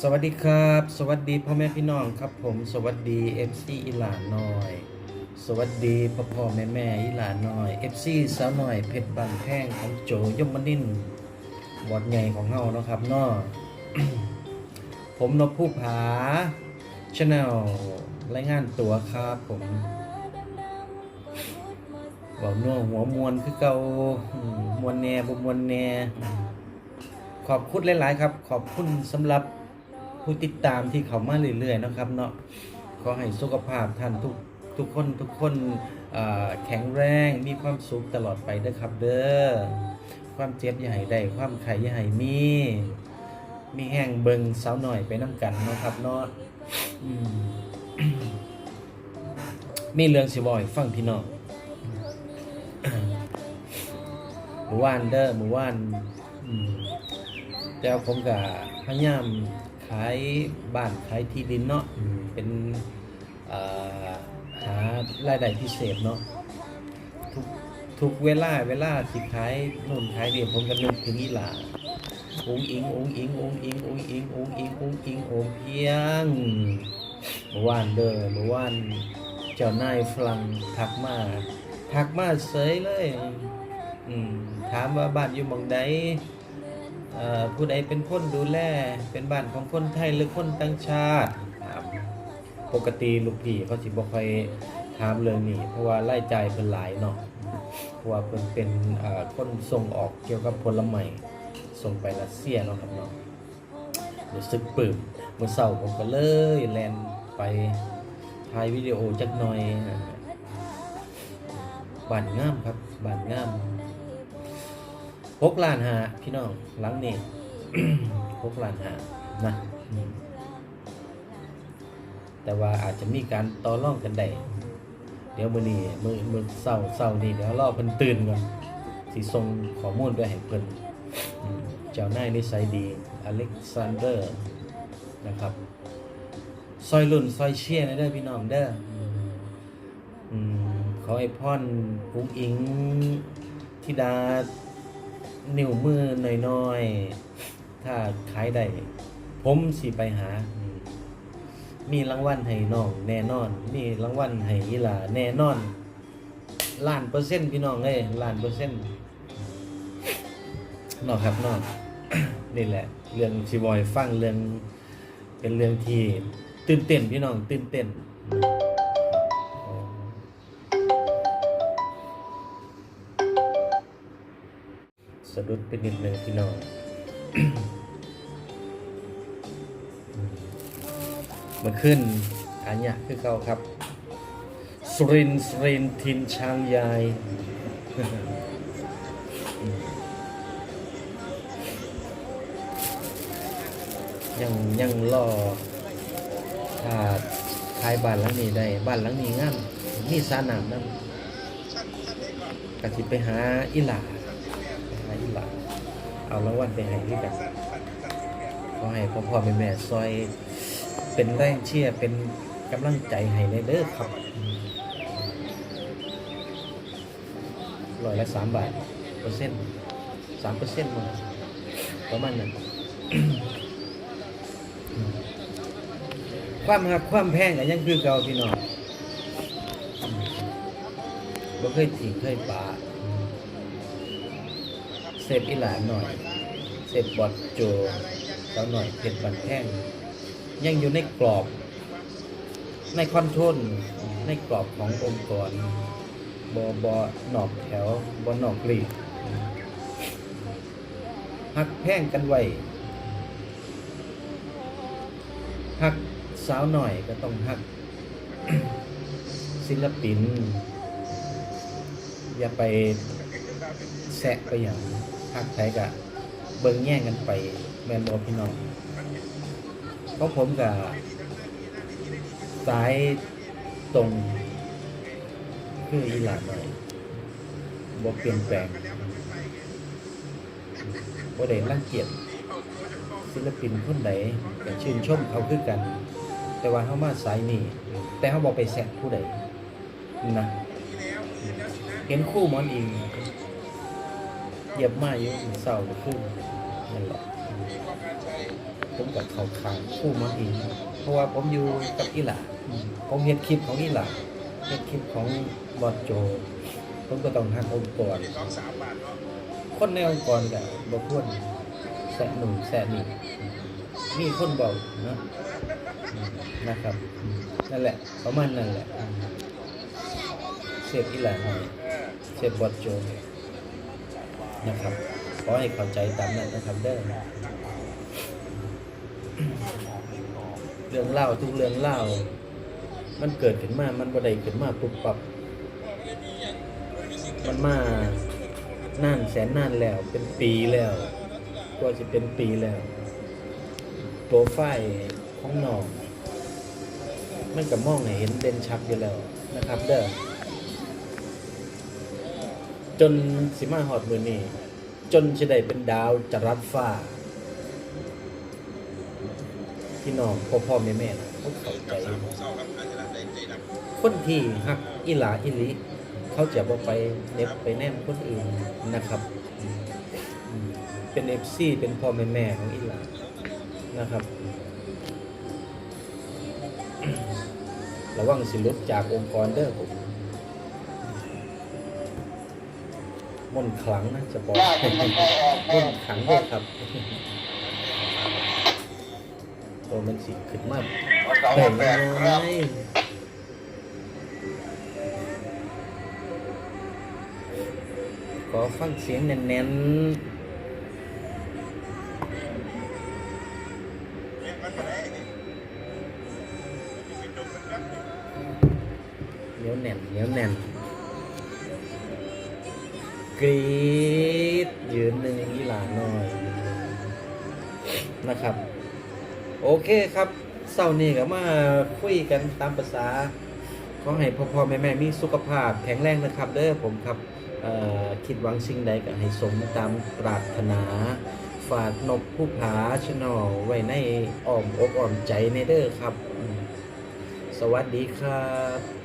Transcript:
สวัสดีครับ สวัสดีพ่อแม่พี่น้องครับผมสวัสดี FC อีหลานน้อย สวัสดีพ่อพ่อแม่แม่อีหลานน้อย FC สาวน้อยเพชรบางแพงของโจยมนินทร์บอดใหญ่ของเฮาเนาะครับเนาะผมนพผู้ผาชาแนลรายงานตัวครับผมบอกนัวหัวมวนคือเก่ามมวนแน่บ่มวนแน่ขอบคุณหลาย ๆ ครับ ขอบคุณสำหรับ ผู้ติดตามที่เขามาเรื่อยๆนะครับเนาะขอให้สุขภาพท่านทุกทุกคนทุกคนแข็งแรงมีความสุขตลอดไปเด้อครับ เด้อความเจ็บอย่าให้ได้ความไข่อย่าให้มี มีแห้งเบิงสาวหน่อยไปน้ำกันเนาะครับเนาะมีเรื่องสิบอยฟังพี่น้องหมู่ว่านเด้อหมู่ว่านแต่ว่าผมก็พยายาม ขายบ้านขายที่ดินเนาะอืม เป็นเอ่อหารายได้พิเศษเนาะทุกทุกเวลาเวลาที่ขายนู่นขายเดียวผมก็นึกถึงอีหลาองอิงองอิงองอิงองอิงองอิงองอิงองเพียงเมื่อวานเด้อเมื่อวานเจ้านายฝรั่งทักมาทักมาเสยเลย อืมถามว่าบ้านอยู่หมองใดเอ่อ ผู้ใดเป็นคนดูแลเป็นบ้านของคนไทยหรือคนต่างชาติครับปกติลูกพี่เขาสิบ่ค่อยถามเรื่องนี้ เพราะว่ารายจ่ายเพิ่นหลายเนาะเพราะว่าเพิ่นเป็นคนส่งออกเกี่ยวกับผลไม้ส่งไปรัสเซียเนาะครับเนาะรู้สึกปลื้มเมื่อเช้าผมก็เลยแลนไปถ่ายวิดีโอจักหน่อยบ้านงามครับบ้านงาม หกล้านหาพี่น้องหลังนี้หกล้านหานะอืมแต่ว่าอาจจะมีการต่อรองกันได้เดี๋ยวมื้อนี้มื้อมื้อเช้าเช้านี้เดี๋ยวรอเพิ่นตื่นก่อนสิส่งข้อมูลไปให้เพิ่นอืมเจ้านายนิสัยดีอเล็กซานเดอร์นะครับซอยรุ่นซอยเชียร์นะเด้อพี่น้องเด้ออืมอืมขอให้พรปุ้งอิงธิดา นิ้วมือน้อยๆ ถ้าขายได้ผมสิไปหา มีรางวัลให้น้องแน่นอน มีรางวัลให้ยีหลาแน่นอนล้านเปอร์เซ็นต์พี่น้องเอ้ยล้านเปอร์เซ็นต์นอกครับนอกนี่แหละ เรื่องชิบอยฟังเรื่องเป็นเรื่องที่ตื่นเต้นพี่น้องตื่นเต้น สะดุดไปนิดนึงพี่น้องมาขึ้นอันเนี้ยคือเขาครับ สุรินสุรินทินช้างยายยังยังรอถ้าขายบ้านหลังนี้ได้บ้านหลังนี้งามมีสระน้ำนั่นกะสิไปหาอีหลาไปหาอีหลา เอารางวัลไปให้ด้วยกันขอให้พ่อพ่อแม่แม่ซอย เป็นแรงเชียร์เป็นกำลังใจให้ในเด้อครับร้อยละสามบาทเปอร์เซ็นต์สามเปอร์เซ็นต์มาประมาณนั้นความหักความแพงก็ยังคือเก่าพี่น้องบ่เคยถีเคยปา เสพอีหลานหน่อยเสพบอดโจเจ้าหน่อยเพชรบันแท่งยังอยู่ในกรอบ ในคอนโทรลในกรอบขององค์กรบอบอนอกแถวบอนอกลีหักแพงกันไว้หักสาวหน่อยก็ต้องหัก ศิลปิน อย่าไปแซะไปอย่าง หักใครกะเบิ่งแย่งกันไปแมนบอพี่น้องเพราะผมกับสายตรงคืออีหลานหน่อยบ่เปลี่ยนแปลงบ่ได้รังเกียจศิลปินคนใดก็ชื่นชมเขาคือกัน แต่ว่าเขามาสายนี้แต่เขาบอกไปแซะผู้ใดนะเห็นคู่มอนอิง เหยียบมาอยู่เศร้าขึ้นนั่นแหละผมกับเขาขางคู่มาอิงเพราะว่าผมอยู่กับอีหลาผมเห็นคลิปของอีหลาเห็นคลิปของบอดโจ ผมก็ต้องหักองค์กรคนในองค์กรกับบควรแสหนุ่มแสนี่มีคนบอกเนาะนะครับนั่นแหละประมาณนั่นแหละเสพอีหลาหน่อยเสพบอดโจ นะครับขอให้เข้าใจตามนั้นนะครับเด้อเรื่องเล่าทุกเรื่องเล่า มันเกิดขึ้นมา มันบ่ได้ขึ้นมาปุ๊บปับ มันมานานแสนนานแล้ว เป็นปีแล้วกว่าจะเป็นปีแล้วโปรไฟล์ของน้องมันก็มองเห็นเด่นชัดอยู่แล้วนะครับ เด้อ จนสิมาหอดมือนี้จนจะได้เป็นดาวจะรัสฟ้า พี่น้องพ่อพ่อแม่แม่นะเขาเข้าใจคนที่ฮักอีหลาอีหลิเขาจะบ่ไปเน็บไปแนมคนอื่นนะครับอืมเป็นเอฟซีเป็นพ่อแม่แม่ของอีหลานะครับ ระวังสิหลุดจากองค์กรเด้อผม มนต์ขลังนะจะบอกมนต์ขลังเด้อครับตัวมันสิขึ้นมาแบ่งยังไงขอฟังเสียงแน่นๆเหนียวแน่นเหนียวแน่น กรีดยืนหนึ่งอีหลาหน่อยนะครับ โอเคครับเสาร์นี้ก็มาคุยกันตามภาษาขอให้พ่อพ่อแม่แม่มีสุขภาพแข็งแรงนะครับเด้อผมครับคิดหวังสิ่งใดก็ให้สมตามปรารถนา ฝากนบผู้ผาชนอไว้ในอ้อมอกอ้อมใจในเด้อครับ สวัสดีครับ